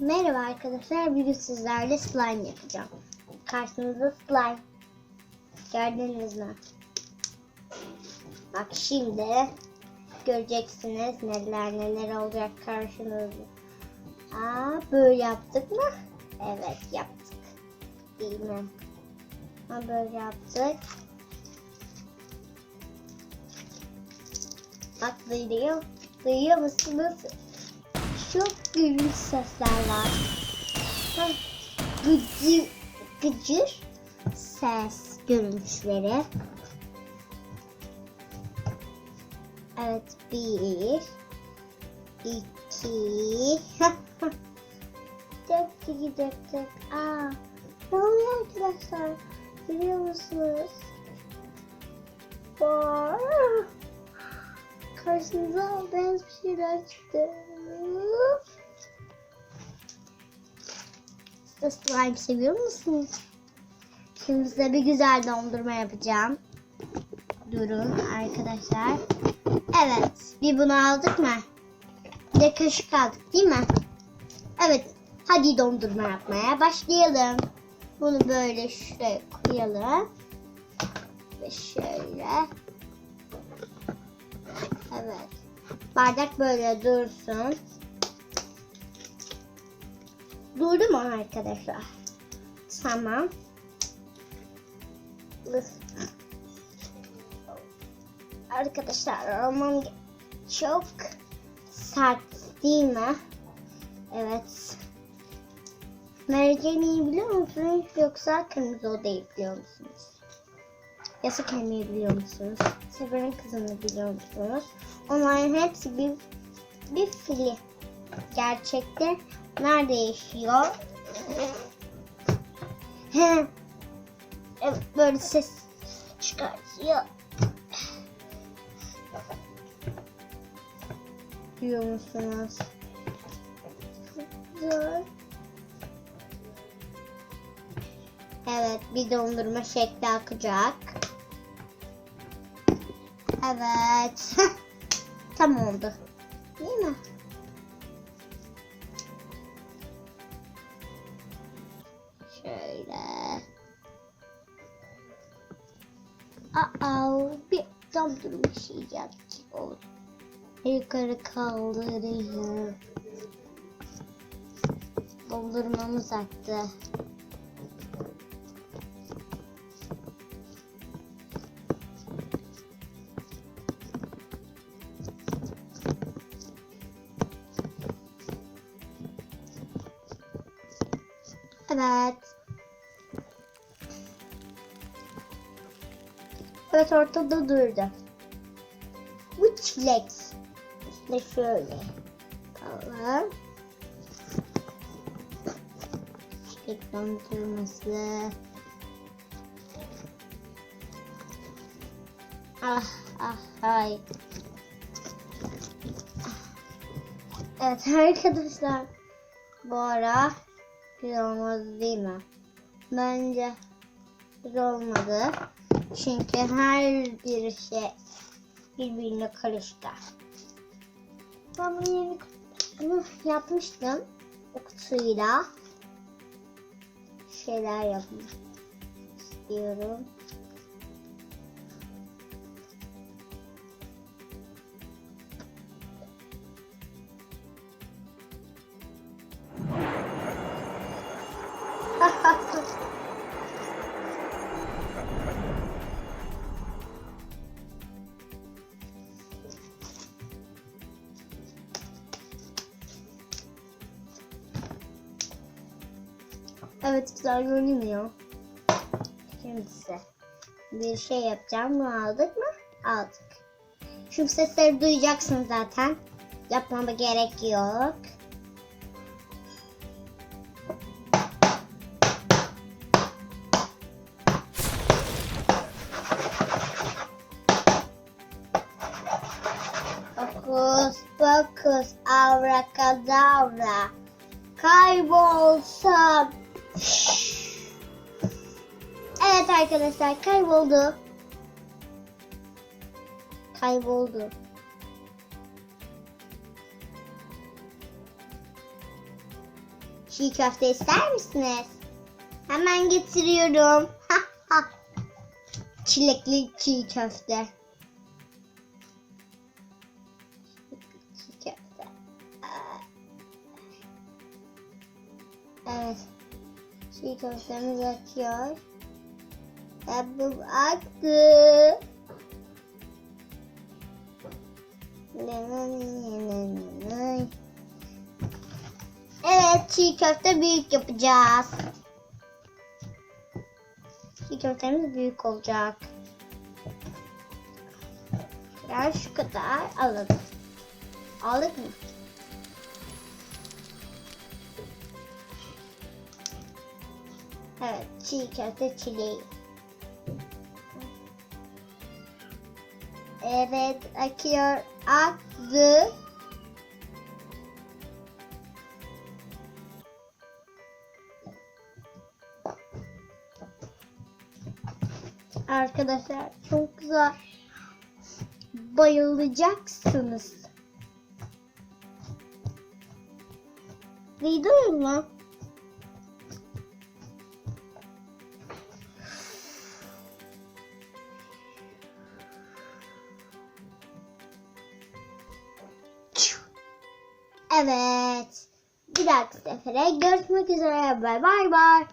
Merhaba arkadaşlar. Bugün sizlerle slime yapacağım. Karşınızda slime. Gördünüz mü? Bak şimdi göreceksiniz neler neler olacak karşınızda. Aa böyle yaptık mı? Evet yaptık. Değil mi? Ha böyle yaptık. Bak duyuyor. Duyuyor musunuz? Çok gülünç sesler var. Gıcır, gıcır ses görünüşleri. Evet bir, iki, tek tek tek tek. Aa, ne oluyor arkadaşlar? Biliyor musunuz? Aa, Karşınıza beyaz bir şeyler çıktı. De slime seviyor musunuz? Şimdi size bir güzel dondurma yapacağım. Durun arkadaşlar. Evet. Bir bunu aldık mı? Bir de kaşık aldık değil mi? Evet. Hadi dondurma yapmaya başlayalım. Bunu böyle şuraya koyalım. Ve şöyle. Evet. Bardak böyle dursun. Durdu mu arkadaşlar? Tamam. Arkadaşlar roman çok sert değil mi? Evet. Merceğini biliyor musunuz yoksa kırmızı odayı biliyor musunuz? Yasak elmayı biliyor musunuz? Severin kızını biliyor musunuz? Onların hepsi bir bir fili. Gerçekte nerede yaşıyor? Evet, böyle ses çıkartıyor. Duyuyor musunuz? Evet, bir dondurma şekli akacak. Evet. Tam oldu. Değil mi? Aa, bir dondurma şey yapacak oldu. Yukarı kaldırayım. Dondurmamız aktı. Evet. Evet ortada durdu. Bu çilek. İşte şöyle. Tamam. Çilek dondurması. Ah ah hay. Evet arkadaşlar. Bu ara güzel olmadı değil mi? Bence güzel olmadı. Çünkü her bir şey birbirine karıştı. Ben bunu yeni bunu yapmıştım. O kutuyla şeyler yapmak istiyorum. Evet güzel görünüyor. Şimdi bir şey yapacağım. Bunu aldık mı? Aldık. Şu sesleri duyacaksın zaten. Yapmama gerek yok. Fokus, fokus, avrakadabra. Kaybolsam. Evet arkadaşlar kayboldu. Kayboldu. Çiğ köfte ister misiniz? Hemen getiriyorum. Çilekli çiğ köfte. Köfte. Evet. Çiğ köftemiz atıyor. Tabii attı. Evet çiğ köfte büyük yapacağız. Çiğ köftemiz büyük olacak. Biraz şu kadar alalım. Aldık mı? Evet çiğ köfte çileği. Evet akıyor aktı. Arkadaşlar çok güzel. Bayılacaksınız. Duydunuz mu? Evet. Bir dahaki sefere görüşmek üzere. Bay bay.